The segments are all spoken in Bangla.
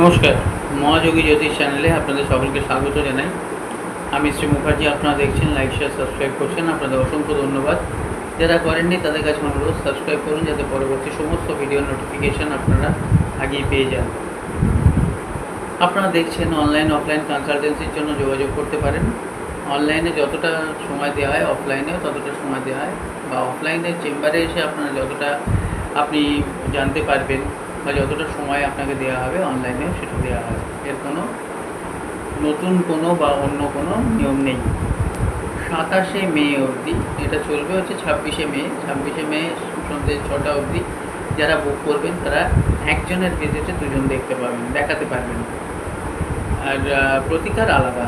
নমস্কার, মহাযোগী জ্যোতিষ চ্যানেলে আপনাদের সকলকে স্বাগত জানাই। আমি শ্রী মুখার্জি, আপনারা দেখছেন লাইক শেয়ার সাবস্ক্রাইব করছেন, আপনাদের অসংখ্য ধন্যবাদ। যারা করেননি, তাদের কাছে অনুরোধ সাবস্ক্রাইব করুন যাতে পরবর্তী সমস্ত ভিডিও নোটিফিকেশান আপনারা আগেই পেয়ে যান। আপনারা দেখছেন অনলাইন অফলাইন কনসালটেন্সির জন্য যোগাযোগ করতে পারেন। অনলাইনে যতটা সময় দেওয়া হয় অফলাইনেও ততটা সময় দেওয়া হয়। বা অফলাইনে চেম্বারে এসে আপনারা যতটা আপনি জানতে পারবেন বা যতটা সময় আপনাকে দেওয়া হবে অনলাইনেও সেটা দেওয়া হবে। এর কোনো নতুন কোনো বা অন্য কোনো নিয়ম নেই। সাতাশে মে অবধি এটা চলবে, হচ্ছে ছাব্বিশে মে। ছাব্বিশে মে সন্ধ্যে ছটা অবধি যারা বুক করবেন, তারা একজনের ভিজিটে দুজন দেখতে পাবেন, দেখাতে পারবেন। আর প্রতিকার আলাদা।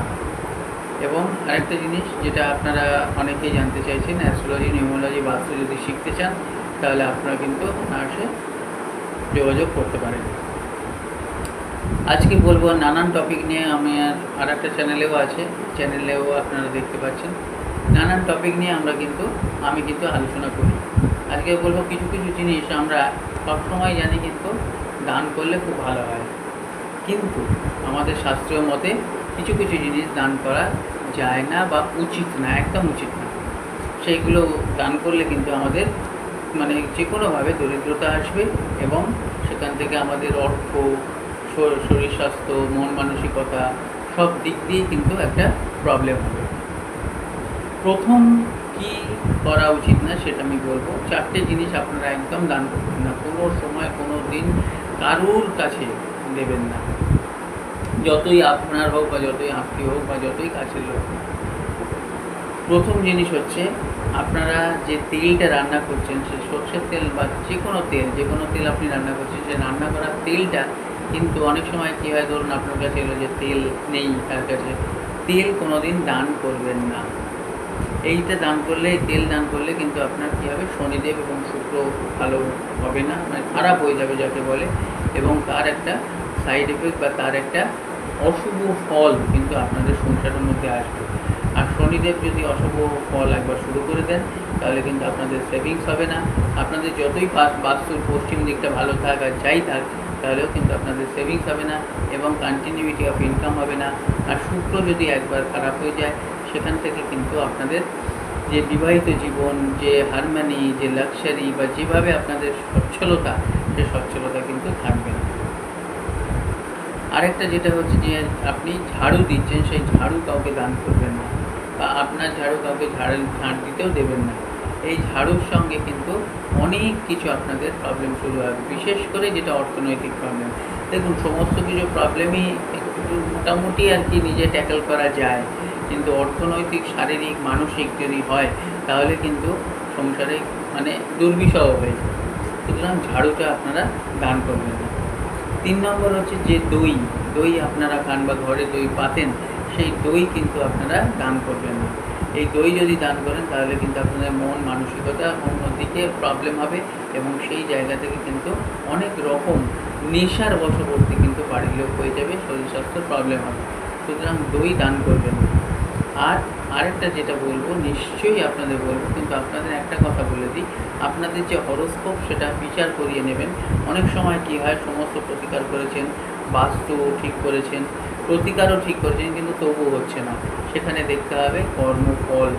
এবং আরেকটা জিনিস যেটা আপনারা অনেকেই জানতে চাইছেন অ্যাস্ট্রোলজি নিউমোলজি বাস্তু যদি শিখতে চান, তাহলে আপনারা কিন্তু অনায়াসে যোগাযোগ করতে পারেন। আজকে বলব নানান টপিক নিয়ে আমি আর একটা চ্যানেলেও আছে। চ্যানেলেও আপনারা দেখতে পাচ্ছেন। নানান টপিক নিয়ে আমরা কিন্তু, আমি কিন্তু আলোচনা করি। আজকে বলব কিছু কিছু জিনিস আমরা সবসময় জানি কিন্তু দান করলে খুব ভালো হয়। কিন্তু আমাদের শাস্ত্রীয় মতে কিছু কিছু জিনিস দান করা যায় না বা উচিত না, একদম উচিত না। সেইগুলো দান করলে কিন্তু আমাদের মানে যে কোনোভাবে দরিদ্রতা আসবে এবং সেখান থেকে আমাদের অর্থ শরীর স্বাস্থ্য, মন মানসিকতা সব দিক দিয়ে কিন্তু একটা প্রবলেম হবে প্রথম কি করা উচিত না সেটা আমি বলব, চারটে জিনিস আপনারা একদম দান করবেন না, কোনো সময়, কোনো দিন কারুর কাছে দেবেন না যতই আপনার হোক বা যতই আত্মীয় হোক বা যতই কাছের লোক। প্রথম জিনিস হচ্ছে আপনারা যে তেলটা রান্না করছেন, সে সর্ষের তেল বা যে কোনো তেল, যে কোনো তেল আপনি রান্না করছেন, সে রান্না করার তেলটা কিন্তু অনেক সময় কী হয়, ধরুন আপনার কাছে এলো যে তেল নেই তার কাছে, তেল কোনো দিন দান করবেন না। এইটা দান করলে, তেল দান করলে কিন্তু আপনার কী হবে, শনিদেব এবং শুক্র ভালো হবে না মানে খারাপ হয়ে যাবে যাকে বলে, এবং তার একটা সাইড এফেক্ট বা তার একটা অশুভ ফল কিন্তু আপনাদের সংসারের মধ্যে আসবে। আর শনিদেব যদি অশুভ ফল একবার শুরু করে দেন, তাহলে কিন্তু আপনাদের সেভিংস হবে না। আপনাদের যতই বাস- বাস্তুর পশ্চিম দিকটা ভালো থাক আর যাই থাক, তাহলেও কিন্তু আপনাদের সেভিংস হবে না এবং কন্টিনিউটি অফ ইনকাম হবে না। আর শুক্র যদি একবার খারাপ হয়ে যায়, সেখান থেকে কিন্তু আপনাদের যে বিবাহিত জীবন, যে হারমানি যে লাক্সারি বা যেভাবে আপনাদের সচ্ছলতা, সে সচ্ছলতা কিন্তু থাকবে না। আরেকটা যেটা হচ্ছে যে, আপনি ঝাড়ু দিচ্ছেন, সেই ঝাড়ু কাউকে দান করবেন না। বা আপনার ঝাড়ু কাউকে ঝাড় ঝাড় দিতেও দেবেন না। এই ঝাড়ুর সঙ্গে কিন্তু অনেক কিছু আপনাদের প্রবলেম শুরু হবে। বিশেষ করে যেটা অর্থনৈতিক প্রবলেম দেখুন, সমস্ত কিছু প্রবলেমই একটু মোটামুটি আর কি নিজে ট্যাকেল করা যায়। কিন্তু অর্থনৈতিক, শারীরিক, মানসিক যদি হয়, তাহলে কিন্তু সংসারে মানে দুর্বিষহ হয়ে যায়। সুতরাং ঝাড়ুটা আপনারা দান করবেন তিন নম্বর হচ্ছে যে দই। দই আপনারা খান বা ঘরে দই পাতেন সেই দই কিন্তু আপনারা দান করবেন না। এই দই যদি দান করেন, তাহলে কিন্তু আপনাদের মন, মানসিকতা অন্যদিকে প্রবলেম হবে এবং সেই জায়গা থেকে কিন্তু অনেক রকম নেশার বশবর্তী কিন্তু বাড়ির লোক হয়ে যাবে, শরীর স্বাস্থ্য প্রবলেম হবে। সুতরাং দই দান করবেন আর আরেকটা যেটা বলব, নিশ্চয়ই আপনাদের বলব, কিন্তু আপনাদের একটা কথা বলে দিই। আপনাদের যে হরস্কোপ সেটা বিচার করিয়ে নেবেন। অনেক সময় কী হয়, সমস্ত প্রতিকার করেছেন, বাস্তু ঠিক করেছেন প্রতিকারও ঠিক করেছেন, কিন্তু তবু হচ্ছে না। সেখানে দেখতে হবে কর্মফল।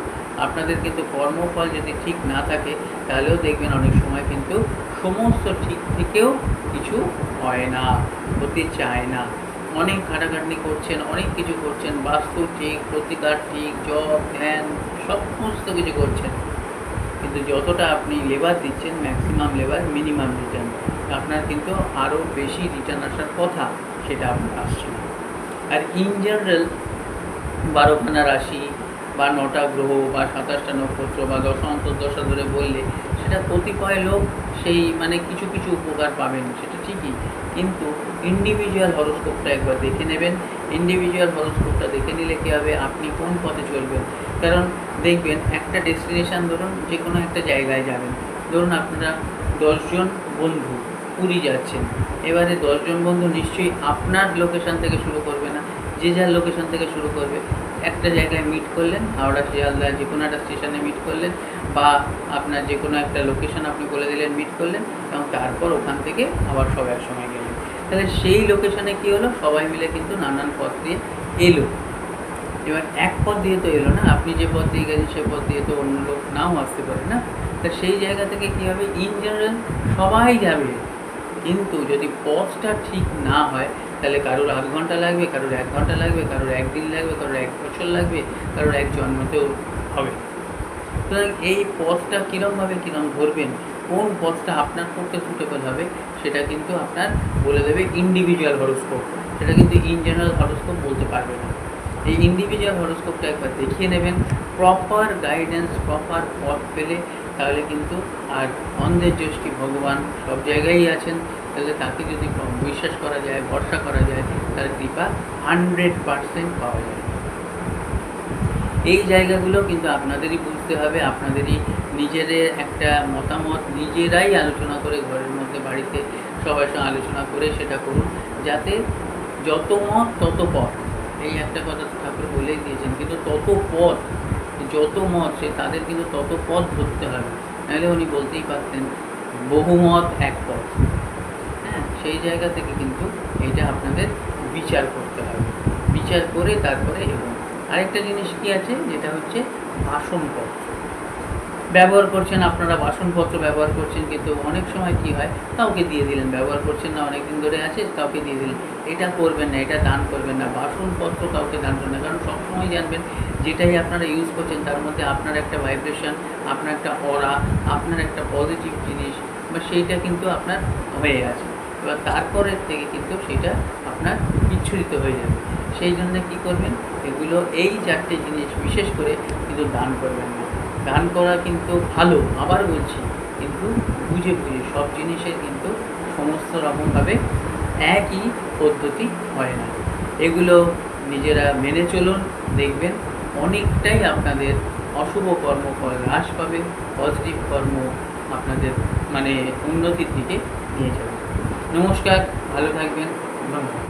আপনাদের কিন্তু কর্মফল যদি ঠিক না থাকে, তাহলেও দেখবেন অনেক সময় কিন্তু সমস্ত ঠিক থেকেও কিছু হয় না হতে চায় না। অনেক খাটাখাটনি করছেন, অনেক কিছু করছেন, বাস্তু ঠিক, প্রতিকার ঠিক, জব, ধ্যান, সমস্ত কিছু করছেন। কিন্তু যতটা আপনি লেবার দিচ্ছেন ম্যাক্সিমাম লেবার মিনিমাম রিটার্ন আপনার কিন্তু আরও বেশি রিটার্ন আসার কথা, সেটা আপনার আসছে না। আর ইন জেনারেল বারোখানা রাশি বা নটা গ্রহ বা সাতাশটা নক্ষত্র বা দশ অন্তর্দশা ধরে বললে সেটা কতিপয় লোক সেই মানে কিছু কিছু উপকার পাবেন, সেটা ঠিকই। কিন্তু ইন্ডিভিজুয়াল হরস্কোপটা একবার দেখে নেবেন। ইন্ডিভিজুয়াল হরস্কোপটা দেখে নিলে কী হবে? আপনি কোন পথে চলবেন? কারণ দেখবেন একটা ডেস্টিনেশন ধরুন যে কোনো একটা জায়গায় যাবেন। ধরুন আপনারা দশজন বন্ধু। পুরী যাচ্ছেন। এবারে দশজন বন্ধু নিশ্চয়ই আপনার লোকেশন থেকে শুরু করবে না, যে যার লোকেশন থেকে শুরু করবে। একটা জায়গায় মিট করলেন, হাওড়া শিয়ালদা যে কোনো একটা স্টেশনে মিট করলেন, বা আপনার যে কোনো একটা লোকেশন আপনি বলে দিলেন মিট করলেন, এবং তারপর ওখান থেকে আবার সব একসঙ্গে গেলেন। তাহলে সেই লোকেশানে কী হলো? সবাই মিলে কিন্তু নানান পথ দিয়ে এলো। এবার এক পথ দিয়ে তো এলো না, আপনি যে পথ দিয়ে গেছেন, সে পথ দিয়ে তো অন্য লোক নাও আসতে পারে না। তা সেই জায়গা থেকে কী হবে? ইন জেনারেল সবাই যাবে। কিন্তু যদি পথটা ঠিক না হয়, তাহলে কারোর আধ ঘণ্টা লাগবে, কারোর এক ঘণ্টা লাগবে, কারোর একদিন লাগবে, কারোর এক বছর লাগবে, কারোর এক জন্মতেও হবে। সুতরাং এই পথটা কীরমভাবে কীরম ধরবেন, কোন পথটা আপনার পক্ষে সুটেবল হবে, সেটা কিন্তু আপনার বলে দেবে ইন্ডিভিজুয়াল হরোস্কোপ সেটা কিন্তু ইন জেনারেল হরোস্কোপ বলতে পারবে না। এই ইন্ডিভিজুয়াল হরোস্কোপটা একবার দেখিয়ে নেবেন প্রপার গাইডেন্স প্রপার পথ পেলে তাহলে কিন্তু আর অন্ধের জ্যোষ্ঠী ভগবান সব জায়গায় আছেন, তাহলে তাকে যদি বিশ্বাস করা যায়, ভরসা করা যায়, তার কৃপা হান্ড্রেড পারসেন্ট পাওয়া যায়। এই জায়গাগুলো কিন্তু আপনাদেরই বুঝতে হবে, আপনাদেরই নিজেদের একটা মতামত নিজেরাই আলোচনা করে ঘরের মধ্যে বাড়িতে সবার সঙ্গে আলোচনা করে সেটা করুন, যাতে যত মত তত পথ। এই একটা কথা ঠাকুর বলেই দিয়েছেন, কিন্তু তত পথ যত মত, সে তাদের কিন্তু তত পথ ধরতে হবে। নাহলে উনি বলতেই পারতেন বহুমত এক পথ। হ্যাঁ সেই জায়গা থেকে কিন্তু এটা আপনাদের বিচার করতে হবে। বিচার করে তারপরে এবং আরেকটা জিনিস কি আছে? যেটা হচ্ছে বাসনপত্র। ব্যবহার করছেন, আপনারা বাসনপত্র ব্যবহার করছেন, কিন্তু অনেক সময় কি হয়, কাউকে দিয়ে দিলেন, ব্যবহার করছেন না অনেক দিন ধরে আছে, কাউকে দিয়ে দিলেন। এটা করবেন না, এটা দান করবেন না, বাসনপত্র কাউকে দান করবেন না, কারণ সবসময় জানবেন যেটাই আপনারা ইউজ করছেন, তার মধ্যে আপনার একটা ভাইব্রেশন আপনার একটা অরা আপনার একটা পজিটিভ জিনিস, বা সেইটা কিন্তু আপনার হয়ে আছে এবার তারপরের থেকে কিন্তু সেটা আপনার বিচ্ছুরিত হয়ে যাবে। সেই জন্য কী করবেন? এগুলো এই চারটে জিনিস বিশেষ করে কিন্তু দান করবেন না। দান করা কিন্তু ভালো, আবার বলছি, কিন্তু বুঝে বুঝে সব জিনিসের কিন্তু সমস্ত রকমভাবে একই পদ্ধতি হয় না। এগুলো নিজেরা মেনে চলুন, দেখবেন অনেকটাই আপনাদের অশুভ কর্ম হ্রাস পাবে পজিটিভ কর্ম আপনাদের মানে উন্নতির দিকে নিয়ে যাবে। নমস্কার, ভালো থাকবেন, ধন্যবাদ।